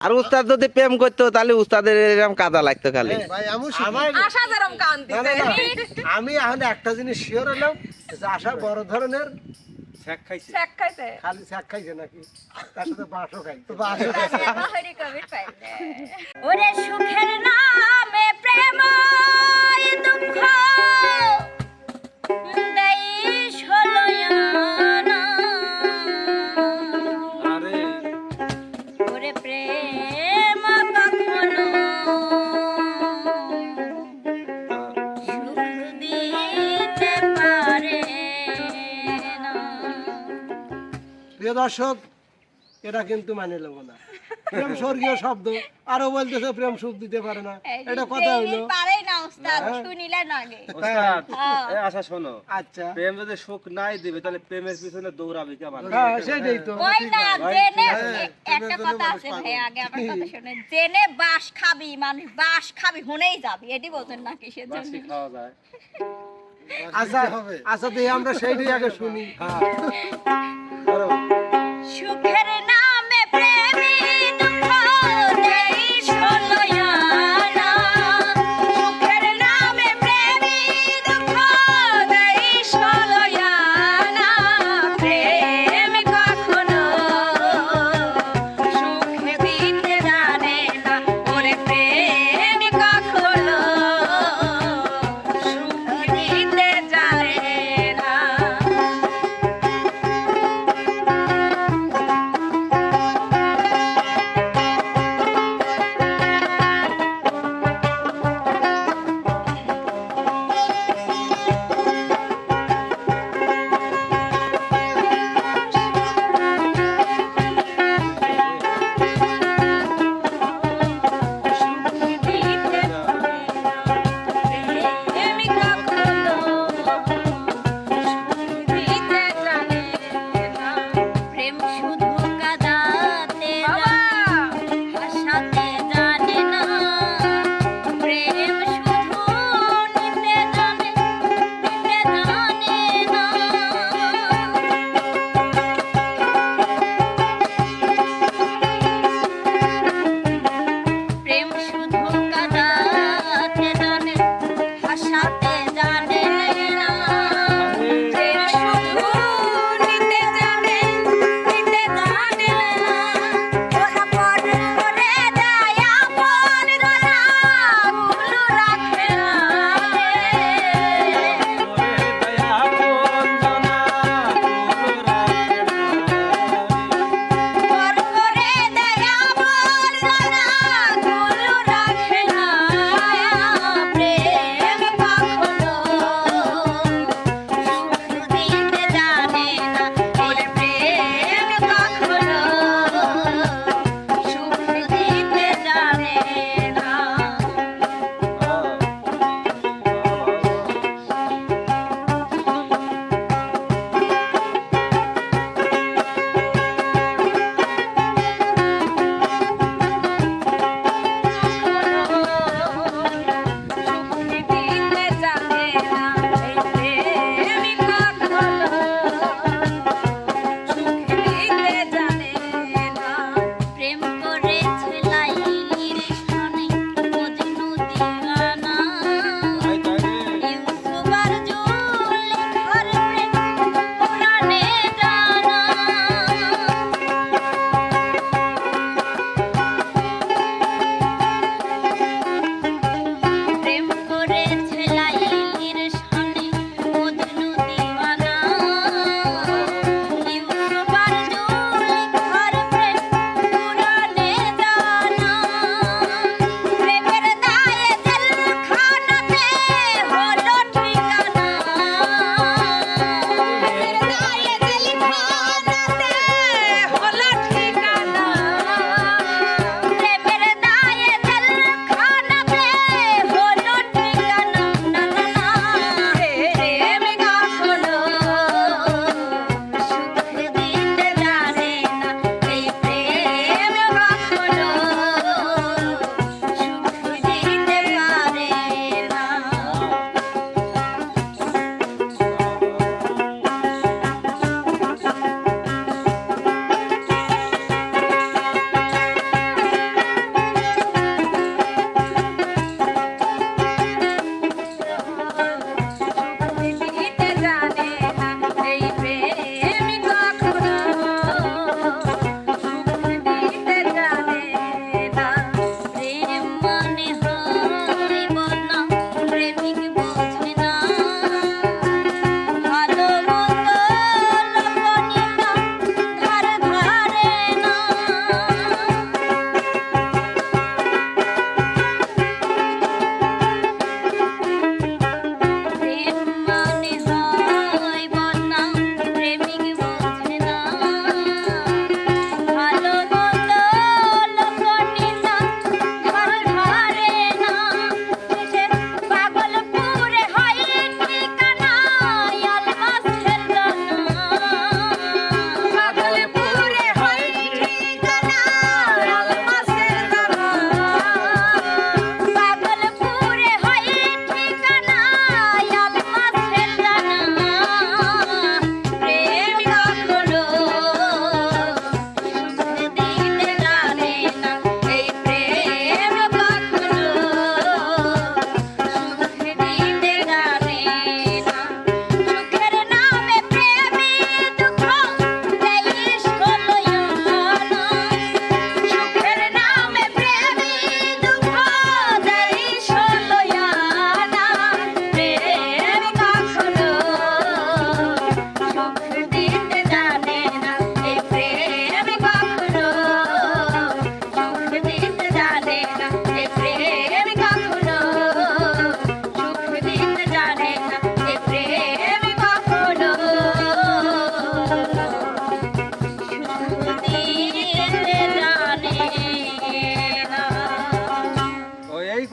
আর উস্তাদ যদি প্রেম করতো তাহলে উস্তাদের এরকম কাদা লাগতো খালি। ভাই আমি আমার আশা যেরকম কান না, না, ধরনের না। আমি এখন একটা জিনিস শিওর হলাম যে আশা বড় ধরনের শেখ দর্শক এটা কিন্তু মানে নেব না। প্রেম স্বর্গীয় শব্দ আরও বলতেছে প্রেম সুখ দিতে পারে না। এটা কথা হইল। পারে না উস্তাদ শুনিলেন আগে। ওস্তাদ হ্যাঁ। আশা শোনো। আচ্ছা। প্রেম যদি সুখ নাই দিবে তাহলে প্রেমের পিছনে দৌড়াবে কে মানুষ হ্যাঁ সেটাই তো। না জেনে একটা কথা আছে ভাই আগে আমার কথা শুনে জেনে বাস খাবি মানুষ বাস খাবি হুনেই যাবি। এটি বলতেন না কিসের জন্য? খাওয়া যায়। আচ্ছা আচ্ছা দিয়ে আমরা সেইটাই আগে শুনি। ধরো, সুখের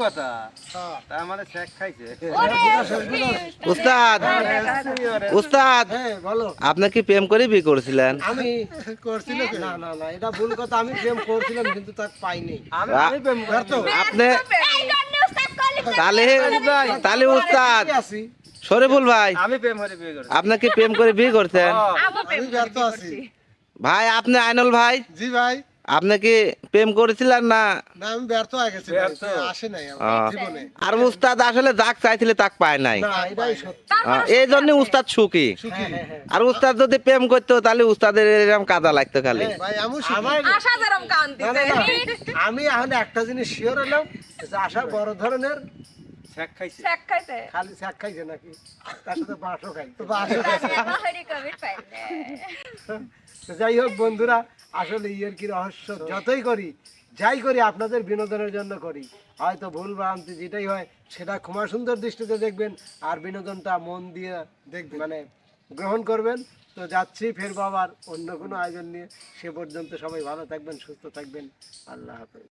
কথা? হ্যাঁ। তার মানে শেখ খাইছে। উস্তাদ উস্তাদ হ্যাঁ আপনি কি প্রেম করে বিয়ে করেছিলেন? আমি করছিল না না না এটা ভুল কথা আমি প্রেম করছিলাম কিন্তু তাকে পাইনি। আমি আমি প্রেম ব্যর্থ। আপনি এই জন্য উস্তাদ কলি তাহলে তাহলে উস্তাদ আছি। শরীফুল ভাই আমি প্রেম করে বিয়ে করেছি। আপনি কি প্রেম করে বিয়ে করছেন। আমি ব্যর্থ আছি। ভাই আপনি আইনল ভাই? জি ভাই। আপনি কি প্রেম করেছিলেন না? না আমি ব্যর্থ হয়ে গেছি ব্যর্থ? আসে নাই জীবনে। আর উস্তাদ আসলে যাক চাইছিলে তাক পায় নাই। এই জন্য উস্তাদ সুখী সুখী। হ্যাঁ হ্যাঁ আর উস্তাদ যদি প্রেম করতো তাহলে উস্তাদের এরকম কাদা লাগতো খালি। আমি এখন একটা জিনিস শিওর হলাম যে আশা বড় ধরনের খাইছে? খাইছে। খালি খাইছে নাকি? তার সাথে বাঁশও বাঁশও খাইছে। যাই হোক বন্ধুরা আসলে ইয়ের কি রহস্য? যতই করি যাই করি আপনাদের বিনোদনের জন্য করি। হয়তো ভুল ভ্রান্তি যেটাই হয় সেটা ক্ষমা সুন্দর দৃষ্টিতে দেখবেন আর বিনোদনটা মন দিয়ে দেখবেন মানে গ্রহণ করবেন। তো যাচ্ছি ফের আবার অন্য কোনো আয়োজন নিয়ে। সে পর্যন্ত সবাই ভালো থাকবেন সুস্থ থাকবেন। আল্লাহ হাফেজ।